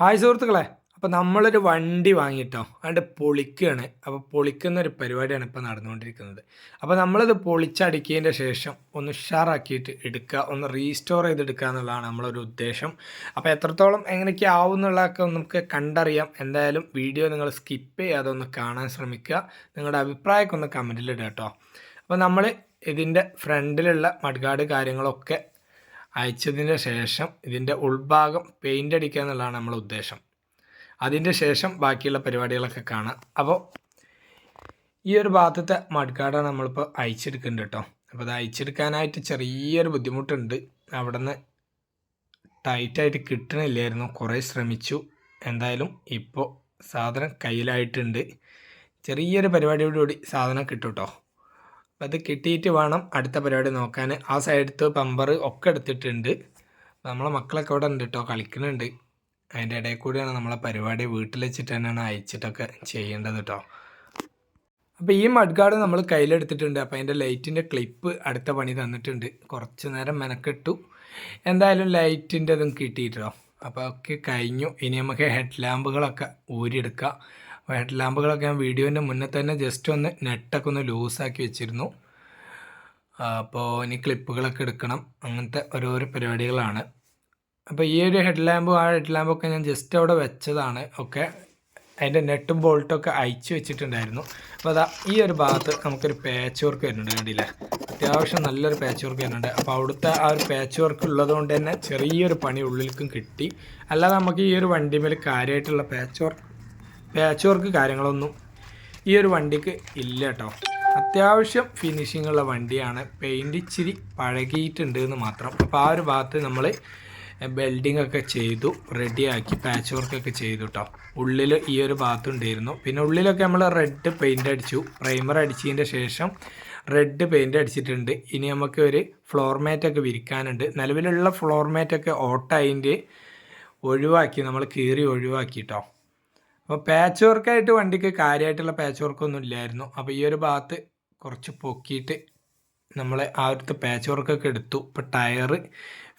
Hi സുഹൃത്തുക്കളെ. അപ്പോൾ നമ്മളൊരു വണ്ടി വാങ്ങിയിട്ടോ? അതുകൊണ്ട് പൊളിക്കുകയാണ് അപ്പോൾ പൊളിക്കുന്ന ഒരു പരിപാടിയാണ് ഇപ്പോൾ നടന്നുകൊണ്ടിരിക്കുന്നത്. അപ്പോൾ നമ്മളത് പൊളിച്ചടിക്കിയതിന്റെ ശേഷം ഒന്ന് ഉഷാറാക്കിയിട്ട് എടുക്കുക. ഒന്ന് റീസ്റ്റോർ ചെയ്തെടുക്കുക എന്നുള്ളതാണ് നമ്മളൊരു ഉദ്ദേശം. അപ്പോൾ എത്രത്തോളം എങ്ങനെയൊക്കെ ആവും എന്നുള്ളതൊക്കെ നമുക്ക് കണ്ടറിയാം. എന്തായാലും വീഡിയോ നിങ്ങൾ സ്കിപ്പ് ചെയ്യാതെ ഒന്ന് കാണാൻ ശ്രമിക്കുക. നിങ്ങളുടെ അഭിപ്രായമൊക്കെ ഒന്ന് കമന്റിൽ ഇടുക കേട്ടോ. അപ്പോൾ നമ്മൾ ഇതിന്റെ ഫ്രണ്ടിലുള്ള മഡ്ഗാർഡ് കാര്യങ്ങളൊക്കെ അയച്ചതിന് ശേഷം ഇതിന്റെ ഉൾഭാഗം പെയിന്റ് അടിക്കുക എന്നുള്ളതാണ് നമ്മുടെ ഉദ്ദേശം. അതിന്റെ ശേഷം ബാക്കിയുള്ള പരിപാടികളൊക്കെ കാണാം. അപ്പോൾ ഈ ഒരു ഭാഗത്തെ മഡ്ഗാർഡാണ് നമ്മളിപ്പോൾ അയച്ചെടുക്കുന്നുണ്ട് കേട്ടോ. അപ്പോൾ അത് അയച്ചെടുക്കാനായിട്ട് ചെറിയൊരു ബുദ്ധിമുട്ടുണ്ട്. അവിടെ നിന്ന് ടൈറ്റായിട്ട് കിട്ടണില്ലായിരുന്നു. കുറേ ശ്രമിച്ചു. എന്തായാലും ഇപ്പോൾ സാധനം കയ്യിലായിട്ടുണ്ട്. ചെറിയൊരു പരിപാടിയോടുകൂടി സാധനം കിട്ടും കേട്ടോ. അപ്പം അത് കിട്ടിയിട്ട് വേണം അടുത്ത പരിപാടി നോക്കാൻ. ആ സൈഡത്ത് പമ്പർ ഒക്കെ എടുത്തിട്ടുണ്ട്. നമ്മളെ മക്കളൊക്കെ അവിടെ ഉണ്ട് കേട്ടോ കളിക്കുന്നുണ്ട് അതിന്റെ ഇടയിൽ കൂടിയാണ് നമ്മളെ പരിപാടി വീട്ടിൽ വെച്ചിട്ട് തന്നെയാണ് അയച്ചിട്ടൊക്കെ ചെയ്യേണ്ടത് കേട്ടോ അപ്പോൾ ഈ മഡ്ഗാർഡ് നമ്മൾ കയ്യിലെടുത്തിട്ടുണ്ട്. അപ്പോൾ അതിന്റെ ലൈറ്റിന്റെ ക്ലിപ്പ് അടുത്ത പണി തന്നിട്ടുണ്ട്. കുറച്ച് നേരം മെനക്കെട്ടു. എന്തായാലും ലൈറ്റിന്റെ അതും കിട്ടിയിട്ടോ. അപ്പോൾ ഒക്കെ കഴിഞ്ഞു. ഇനി നമുക്ക് ഹെഡ് ലാമ്പുകളൊക്കെ ഊരിയെടുക്കാം. ഹെഡ് ലാമ്പുകളൊക്കെ ഞാൻ വീഡിയോന്റെ മുന്നേ തന്നെ ജസ്റ്റ് ഒന്ന് നെറ്റൊക്കെ ഒന്ന് ലൂസാക്കി വെച്ചിരുന്നു. അപ്പോൾ ഇനി ക്ലിപ്പുകളൊക്കെ എടുക്കണം. അങ്ങനത്തെ ഓരോരോ പരിപാടികളാണ്. അപ്പോൾ ഈ ഒരു ഹെഡ് ലാമ്പും ആ ഹെഡ് ലാമ്പൊക്കെ ഞാൻ ജസ്റ്റ് അവിടെ വെച്ചതാണ്. ഒക്കെ അതിന്റെ നെട്ടും ബോൾട്ടൊക്കെ അയച്ചു വെച്ചിട്ടുണ്ടായിരുന്നു. അപ്പോൾ അതാ ഈ ഒരു ഭാഗത്ത് നമുക്കൊരു പാച്ച് വർക്ക് വരുന്നുണ്ട് കണ്ടില്ലേ? അത്യാവശ്യം നല്ലൊരു പാച്ച് വർക്ക് വരുന്നുണ്ട്. അപ്പോൾ അവിടുത്തെ ആ ഒരു പാച്ച് വർക്ക് ഉള്ളതുകൊണ്ട് തന്നെ ചെറിയൊരു പണി ഉള്ളിലേക്കും കിട്ടി. അല്ലാതെ നമുക്ക് ഈ ഒരു വണ്ടിമേൽ കാര്യമായിട്ടുള്ള പാച്ച് വർക്ക് പാച്ച് വർക്ക് കാര്യങ്ങളൊന്നും ഈ ഒരു വണ്ടിക്ക് ഇല്ല കേട്ടോ അത്യാവശ്യം ഫിനിഷിംഗ് ഉള്ള വണ്ടിയാണ്. പെയിന്റ് ഇച്ചിരി പഴകിയിട്ടുണ്ട് എന്ന് മാത്രം. അപ്പോൾ ആ ഒരു ഭാഗത്ത് നമ്മൾ ബെൽഡിംഗ് ഒക്കെ ചെയ്തു റെഡിയാക്കി പാച്ച് വർക്കൊക്കെ ചെയ്തു കേട്ടോ ഉള്ളിൽ ഈ ഒരു ഭാഗത്ത് ഉണ്ടായിരുന്നു. പിന്നെ ഉള്ളിലൊക്കെ നമ്മൾ റെഡ് പെയിന്റ് അടിച്ചു. പ്രൈമർ അടിച്ചതിന്റെ ശേഷം റെഡ് പെയിന്റ് അടിച്ചിട്ടുണ്ട്. ഇനി നമുക്ക് ഒരു ഫ്ലോർ മാറ്റൊക്കെ വിരിക്കാനുണ്ട്. നിലവിലുള്ള ഫ്ലോർ മാറ്റൊക്കെ ഓട്ടായിന്റെ ഒഴിവാക്കി നമ്മൾ കീറി ഒഴിവാക്കി കേട്ടോ അപ്പോൾ പാച്ച് വർക്കായിട്ട് വണ്ടിക്ക് കാര്യമായിട്ടുള്ള പാച്ച് വർക്കൊന്നും ഇല്ലായിരുന്നു. അപ്പോൾ ഈ ഒരു ഭാഗത്ത് കുറച്ച് പൊക്കിയിട്ട് നമ്മൾ ആ ഒരു പാച്ച് വർക്കൊക്കെ എടുത്തു. ഇപ്പോൾ ടയർ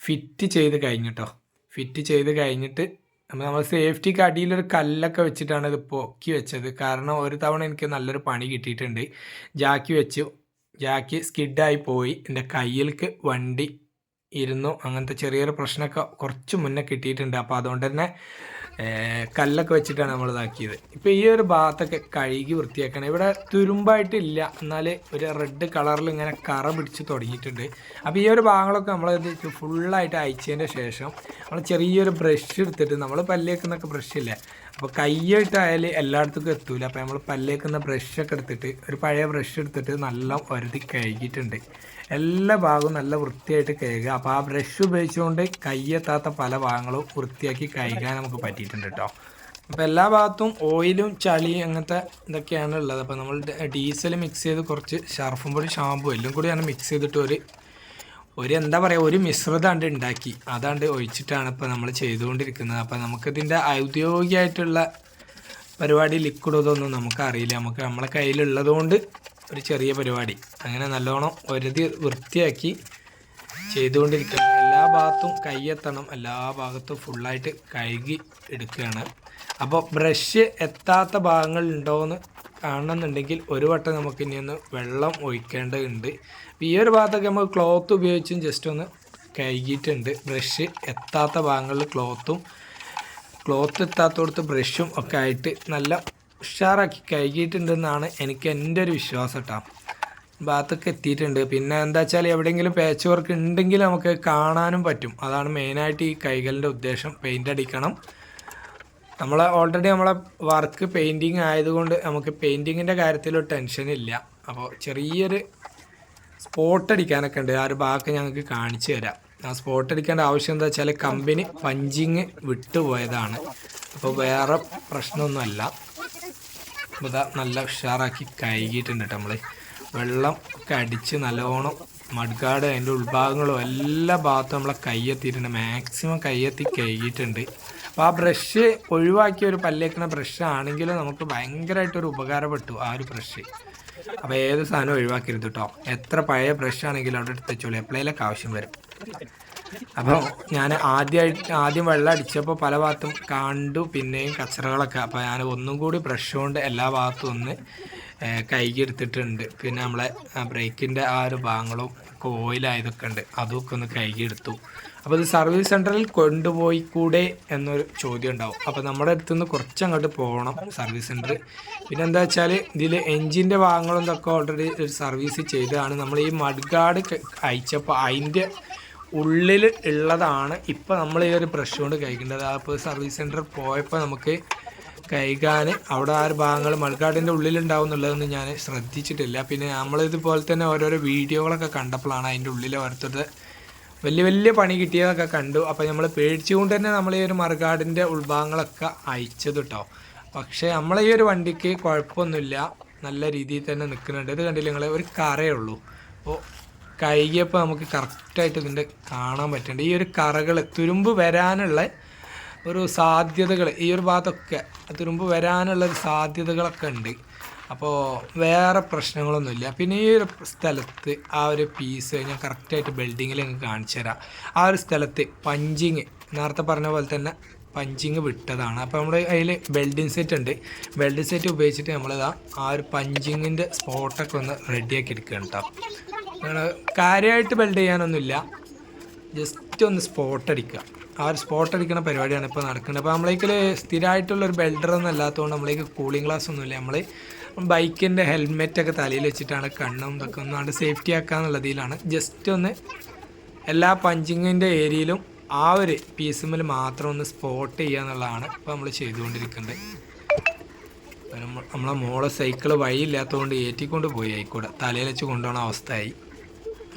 ഫിറ്റ് ചെയ്ത് കഴിഞ്ഞിട്ടോ. ഫിറ്റ് ചെയ്ത് കഴിഞ്ഞിട്ട് അപ്പോൾ നമ്മൾ സേഫ്റ്റിക്ക് അടിയിലൊരു കല്ലൊക്കെ വെച്ചിട്ടാണ് ഇത് പൊക്കി വെച്ചത്. കാരണം ഒരു തവണ എനിക്ക് നല്ലൊരു പണി കിട്ടിയിട്ടുണ്ട്. ജാക്കി വെച്ചു. ജാക്കി സ്കിഡായി പോയി. എന്റെ കയ്യിലേക്ക് വണ്ടി ഇരുന്നു. അങ്ങനത്തെ ചെറിയൊരു പ്രശ്നമൊക്കെ കുറച്ച് മുന്നേ കിട്ടിയിട്ടുണ്ട്. അപ്പോൾ അതുകൊണ്ട് തന്നെ കല്ലൊക്കെ വെച്ചിട്ടാണ് നമ്മൾ ഇതാക്കിയത്. ഇപ്പോൾ ഈ ഒരു ഭാഗത്തൊക്കെ കഴുകി വൃത്തിയാക്കണം. ഇവിടെ തുരുമ്പായിട്ടില്ല. എന്നാൽ ഒരു റെഡ് കളറിൽ ഇങ്ങനെ കറ പിടിച്ച് തുടങ്ങിയിട്ടുണ്ട്. അപ്പോൾ ഈ ഒരു ഭാഗങ്ങളൊക്കെ നമ്മൾ ഫുള്ളായിട്ട് അയച്ചതിന്റെ ശേഷം നമ്മൾ ചെറിയൊരു ബ്രഷ് എടുത്തിട്ട് നമ്മൾ പല്ലേക്കുന്നൊക്കെ ബ്രഷ് ഇല്ലേ? അപ്പോൾ കയ്യായിട്ടായാലും എല്ലായിടത്തേക്കും എത്തൂല. അപ്പോൾ നമ്മൾ പല്ലേക്കുന്ന ബ്രഷൊക്കെ എടുത്തിട്ട് ഒരു പഴയ ബ്രഷ് എടുത്തിട്ട് നല്ല ഒരുതി കഴുകിയിട്ടുണ്ട്. എല്ലാ ഭാഗവും നല്ല വൃത്തിയായിട്ട് കഴുകുക. അപ്പോൾ ആ ബ്രഷ് ഉപയോഗിച്ചുകൊണ്ട് കയ്യെത്താത്ത പല ഭാഗങ്ങളും വൃത്തിയാക്കി കഴുകാൻ നമുക്ക് പറ്റിയിട്ടുണ്ട് കേട്ടോ അപ്പോൾ എല്ലാ ഭാഗത്തും ഓയിലും ചളിയും അങ്ങനത്തെ ഇതൊക്കെയാണ് ഉള്ളത്. അപ്പോൾ നമ്മൾ ഡീസൽ മിക്സ് ചെയ്ത് കുറച്ച് ഷർഫും പൊടി ഷാമ്പു എല്ലാം കൂടിയാണ് മിക്സ് ചെയ്തിട്ട് ഒരു ഒരു എന്താ പറയുക ഒരു മിശ്രിതമാണ്ട് ഉണ്ടാക്കി അതാണ്ട് ഒഴിച്ചിട്ടാണ് ഇപ്പോൾ നമ്മൾ ചെയ്തുകൊണ്ടിരിക്കുന്നത്. അപ്പോൾ നമുക്കിതിന്റെ ഔദ്യോഗികമായിട്ടുള്ള പരിപാടി ലിക്വിഡ് ഇതൊന്നും നമുക്കറിയില്ല. നമുക്ക് നമ്മളെ കയ്യിലുള്ളതുകൊണ്ട് ഒരു ചെറിയ പരിപാടി. അങ്ങനെ നല്ലോണം ഒരുതി വൃത്തിയാക്കി ചെയ്തുകൊണ്ടിരിക്കുകയാണ്. എല്ലാ ഭാഗത്തും കൈയെത്തണം. എല്ലാ ഭാഗത്തും ഫുള്ളായിട്ട് കഴുകി എടുക്കുകയാണ്. അപ്പോൾ ബ്രഷ് എത്താത്ത ഭാഗങ്ങൾ ഉണ്ടോയെന്ന് കാണണമെന്നുണ്ടെങ്കിൽ ഒരു വട്ടം നമുക്ക് ഇനി ഒന്ന് വെള്ളം ഒഴിക്കേണ്ടതുണ്ട്. ഈ ഒരു ഭാഗത്തൊക്കെ നമുക്ക് ക്ലോത്ത് ഉപയോഗിച്ചും ജസ്റ്റ് ഒന്ന് കഴുകിയിട്ടുണ്ട്. ബ്രഷ് എത്താത്ത ഭാഗങ്ങളിൽ ക്ലോത്തും ക്ലോത്ത് എത്താത്തടത്ത് ബ്രഷും ഒക്കെ ആയിട്ട് നല്ല ഉഷാറാക്കി കഴുകിയിട്ടുണ്ടെന്നാണ് എനിക്ക് എന്റെ ഒരു വിശ്വാസം കേട്ടോ ഭാഗത്തൊക്കെ എത്തിയിട്ടുണ്ട്. പിന്നെ എന്താ വെച്ചാൽ എവിടെയെങ്കിലും പേച്ച് വർക്ക് ഉണ്ടെങ്കിൽ നമുക്ക് കാണാനും പറ്റും. അതാണ് മെയിനായിട്ട് ഈ കൈകളിന്റെ ഉദ്ദേശം. പെയിന്റ് അടിക്കണം. നമ്മൾ ഓൾറെഡി നമ്മളെ വർക്ക് പെയിന്റിങ് ആയതുകൊണ്ട് നമുക്ക് പെയിന്റിങ്ങിന്റെ കാര്യത്തിലൊരു ടെൻഷനില്ല അപ്പോൾ ചെറിയൊരു സ്പോട്ട് അടിക്കാനൊക്കെ ഉണ്ട്. ആ ഒരു ഭാഗം ഞങ്ങൾക്ക് കാണിച്ചു തരാം. ആ സ്പോട്ട് അടിക്കേണ്ട ആവശ്യം എന്താ വെച്ചാൽ കമ്പനി പഞ്ചിങ് വിട്ടുപോയതാണ്. അപ്പോൾ വേറെ പ്രശ്നമൊന്നുമല്ല. ഇതാ നല്ല ഉഷാറാക്കി കഴുകിയിട്ടുണ്ട് കേട്ടോ നമ്മൾ വെള്ളം ഒക്കെ അടിച്ച് നല്ലോണം മഡ്ഗാർഡ് അതിന്റെ ഉൾഭാഗങ്ങളും എല്ലാ ഭാഗത്തും നമ്മളെ കയ്യെത്തിയിട്ടുണ്ട് മാക്സിമം കയ്യെത്തി കഴുകിയിട്ടുണ്ട്. അപ്പോൾ ആ ബ്രഷ് ഒഴിവാക്കിയ ഒരു പല്ലേക്കുന്ന ബ്രഷ് ആണെങ്കിലും നമുക്ക് ഭയങ്കരമായിട്ടൊരു ഉപകാരപ്പെട്ടു ആ ഒരു ബ്രഷ്. അപ്പോൾ ഏത് സാധനം ഒഴിവാക്കരുത് കേട്ടോ എത്ര പഴയ ബ്രഷ് ആണെങ്കിലും അവിടെ എടുത്ത് വെച്ചോളൂ. എപ്പോഴേലൊക്കെ ആവശ്യം വരും. അപ്പോൾ ഞാൻ ആദ്യമായിട്ട് ആദ്യം വെള്ളം അടിച്ചപ്പോൾ പല ഭാഗത്തും കണ്ടു പിന്നെയും കച്ചറകളൊക്കെ. അപ്പോൾ ഞാൻ ഒന്നും കൂടി ബ്രഷ് കൊണ്ട് എല്ലാ ഭാഗത്തും ഒന്ന് കൈകെടുത്തിട്ടുണ്ട് പിന്നെ നമ്മളെ ബ്രേക്കിന്റെ ആ ഒരു ഭാഗങ്ങളും ഒക്കെ ഓയിലായതൊക്കെ ഉണ്ട്. അതൊക്കെ ഒന്ന് കൈകെടുത്തു അപ്പോൾ ഇത് സർവീസ് സെന്ററിൽ കൊണ്ടുപോയി കൂടെ എന്നൊരു ചോദ്യം ഉണ്ടാവും. അപ്പോൾ നമ്മുടെ അടുത്തുനിന്ന് കുറച്ച് അങ്ങോട്ട് പോകണം സർവീസ് സെന്റർ പിന്നെ എന്താ വെച്ചാൽ ഇതിൽ എൻജിന്റെ ഭാഗങ്ങളും ഇതൊക്കെ ഓൾറെഡി സർവീസ് ചെയ്തതാണ്. നമ്മൾ ഈ മഡ്ഗാർഡ് അയച്ചപ്പോൾ അതിന്റെ ഉള്ളിൽ ഉള്ളതാണ് ഇപ്പോൾ നമ്മൾ ഈ ഒരു ബ്രഷ് കൊണ്ട് കഴിക്കേണ്ടത് അപ്പോൾ സർവീസ് സെന്റർ പോയപ്പോൾ നമുക്ക് കൈകാൻ അവിടെ ആ ഒരു ഭാഗങ്ങൾ മൾക്കാട്ടിന്റെ ഉള്ളിലുണ്ടാവും എന്നുള്ളതൊന്നും ഞാൻ ശ്രദ്ധിച്ചിട്ടില്ല. പിന്നെ നമ്മളിതുപോലെ തന്നെ ഓരോരോ വീഡിയോകളൊക്കെ കണ്ടപ്പോഴാണ് അതിന്റെ ഉള്ളിൽ ഓരോരുത്തരുടെ വലിയ വലിയ പണി കിട്ടിയതൊക്കെ കണ്ടു. അപ്പോൾ നമ്മൾ പേടിച്ചുകൊണ്ട് തന്നെ നമ്മൾ ഈ ഒരു മറുകാടിന്റെ ഉൾഭാഗങ്ങളൊക്കെ അയച്ചത് കേട്ടോ പക്ഷേ നമ്മളെ ഈ ഒരു വണ്ടിക്ക് കുഴപ്പമൊന്നുമില്ല. നല്ല രീതിയിൽ തന്നെ നിൽക്കുന്നുണ്ട്. ഇത് കണ്ടില്ല നിങ്ങൾ ഒരു കറയുള്ളൂ അപ്പോൾ കൈകിയപ്പോൾ നമുക്ക് കറക്റ്റായിട്ട് ഇതിന്റെ കാണാൻ പറ്റുന്നുണ്ട് ഈ ഒരു കറകൾ തുരുമ്പ് വരാനുള്ള ഒരു സാധ്യതകൾ ഈ ഒരു ഭാഗത്തൊക്കെ തുരുമ്പ് വരാനുള്ള ഒരു സാധ്യതകളൊക്കെ ഉണ്ട്. അപ്പോൾ വേറെ പ്രശ്നങ്ങളൊന്നുമില്ല. പിന്നെ ഈ ഒരു സ്ഥലത്ത് ആ ഒരു പീസ് ഞാൻ കറക്റ്റായിട്ട് ബിൽഡിങ്ങിൽ നിങ്ങൾക്ക് കാണിച്ചു തരാം. ആ ഒരു സ്ഥലത്ത് പഞ്ചിങ് നേരത്തെ പറഞ്ഞ പോലെ തന്നെ പഞ്ചിങ് വിട്ടതാണ്. അപ്പോൾ നമ്മൾ അതിൽ വെൽഡിങ് സെറ്റ് ഉണ്ട്. വെൽഡിങ് സെറ്റ് ഉപയോഗിച്ചിട്ട് നമ്മളിതാ ആ ഒരു പഞ്ചിങ്ങിന്റെ സ്പോട്ടൊക്കെ ഒന്ന് റെഡിയാക്കി എടുക്കുകയാണ് കേട്ടോ കാര്യമായിട്ട് ബെൽഡ് ചെയ്യാനൊന്നുമില്ല. ജസ്റ്റ് ഒന്ന് സ്പോട്ട് അടിക്കുക. ആ ഒരു സ്പോട്ട് അടിക്കുന്ന പരിപാടിയാണ് ഇപ്പോൾ നടക്കുന്നത്. അപ്പോൾ നമ്മളേക്കിൽ സ്ഥിരമായിട്ടുള്ള ഒരു ബെൽഡർ അല്ലാത്തതുകൊണ്ട് നമ്മളേക്ക് കൂളിംഗ് ഗ്ലാസ് ഒന്നുമില്ല. നമ്മൾ ബൈക്കിന്റെ ഹെൽമെറ്റൊക്കെ തലയിൽ വെച്ചിട്ടാണ് കണ്ണും ഇതൊക്കെ ഒന്നാണ്ട് സേഫ്റ്റി ആക്കാന്നുള്ളതിലാണ് ജസ്റ്റ് ഒന്ന് എല്ലാ പഞ്ചിങ്ങിന്റെ ഏരിയയിലും ആ ഒരു പീസുമ്മിൽ മാത്രം ഒന്ന് സ്പോട്ട് ചെയ്യുക എന്നുള്ളതാണ് ഇപ്പോൾ നമ്മൾ ചെയ്തുകൊണ്ടിരിക്കുന്നത്. നമ്മളെ മോളെ സൈക്കിൾ വഴിയില്ലാത്തതുകൊണ്ട് ഏറ്റിക്കൊണ്ട് പോയി. ആയിക്കൂടെ. തലയിൽ വെച്ച് കൊണ്ടുപോകുന്ന അവസ്ഥയായി.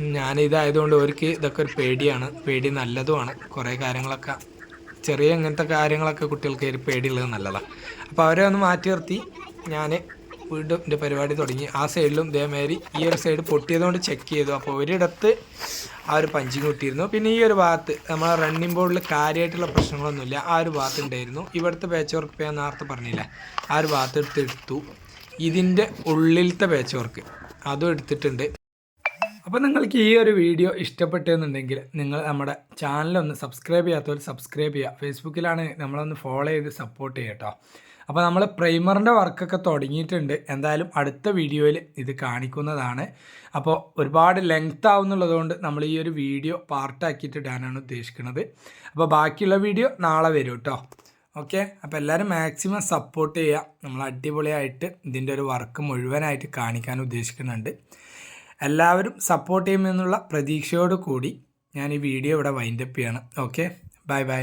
ഞാനിതായതുകൊണ്ട് അവർക്ക് ഇതൊക്കെ ഒരു പേടിയാണ്. പേടി നല്ലതുമാണ്. കുറേ കാര്യങ്ങളൊക്കെ ചെറിയ ഇങ്ങനത്തെ കാര്യങ്ങളൊക്കെ കുട്ടികൾക്ക് ഒരു പേടിയുള്ളത് നല്ലതാണ് അപ്പോൾ അവരെ ഒന്ന് മാറ്റി നിർത്തി. ഞാൻ വീണ്ടും എന്റെ പരിപാടി തുടങ്ങി. ആ സൈഡിലും ഇതേമാതിരി ഈ ഒരു സൈഡ് പൊട്ടിയതുകൊണ്ട് ചെക്ക് ചെയ്തു. അപ്പോൾ ഒരിടത്ത് ആ ഒരു പഞ്ചിങ് കിട്ടിയിരുന്നു പിന്നെ ഈ ഒരു ഭാഗത്ത് നമ്മളെ റണ്ണിങ് ബോർഡിൽ കാര്യമായിട്ടുള്ള പ്രശ്നങ്ങളൊന്നുമില്ല. ആ ഒരു ഭാഗത്ത് ഉണ്ടായിരുന്നു. ഇവിടുത്തെ പേച്ച് വർക്ക് ഞാൻ നേരത്തെ പറഞ്ഞില്ല? ആ ഒരു ഭാഗത്ത് എടുത്ത് എടുത്തു. ഇതിന്റെ ഉള്ളിലത്തെ പേച്ച് വർക്ക് അതും എടുത്തിട്ടുണ്ട്. അപ്പോൾ നിങ്ങൾക്ക് ഈ ഒരു വീഡിയോ ഇഷ്ടപ്പെട്ടെന്നുണ്ടെങ്കിൽ നിങ്ങൾ നമ്മുടെ ചാനലൊന്ന് സബ്സ്ക്രൈബ് ചെയ്യാത്തവർ സബ്സ്ക്രൈബ് ചെയ്യുക. ഫേസ്ബുക്കിലാണ് നമ്മളൊന്ന് ഫോളോ ചെയ്ത് സപ്പോർട്ട് ചെയ്യുക കേട്ടോ. അപ്പോൾ നമ്മൾ പ്രൈമറിന്റെ വർക്കൊക്കെ തുടങ്ങിയിട്ടുണ്ട്. എന്തായാലും അടുത്ത വീഡിയോയിൽ ഇത് കാണിക്കുന്നതാണ്. അപ്പോൾ ഒരുപാട് ലെങ്ത് ആവുന്നുള്ളതുകൊണ്ട് നമ്മൾ ഈ ഒരു വീഡിയോ പാർട്ടാക്കിയിട്ട് ഇടാനാണ് ഉദ്ദേശിക്കുന്നത്. അപ്പോൾ ബാക്കിയുള്ള വീഡിയോ നാളെ വരും കേട്ടോ. ഓക്കെ അപ്പോൾ എല്ലാവരും മാക്സിമം സപ്പോർട്ട് ചെയ്യുക. നമ്മൾ അടിപൊളിയായിട്ട് ഇതിന്റെ ഒരു വർക്ക് മുഴുവനായിട്ട് കാണിക്കാൻ ഉദ്ദേശിക്കുന്നുണ്ട്. എല്ലാവരും സപ്പോർട്ട് ചെയ്യുമെന്നുള്ള പ്രതീക്ഷയോട് കൂടി ഞാൻ ഈ വീഡിയോ ഇവിടെ വൈൻഡപ്പ് ചെയ്യണം. Okay bye bye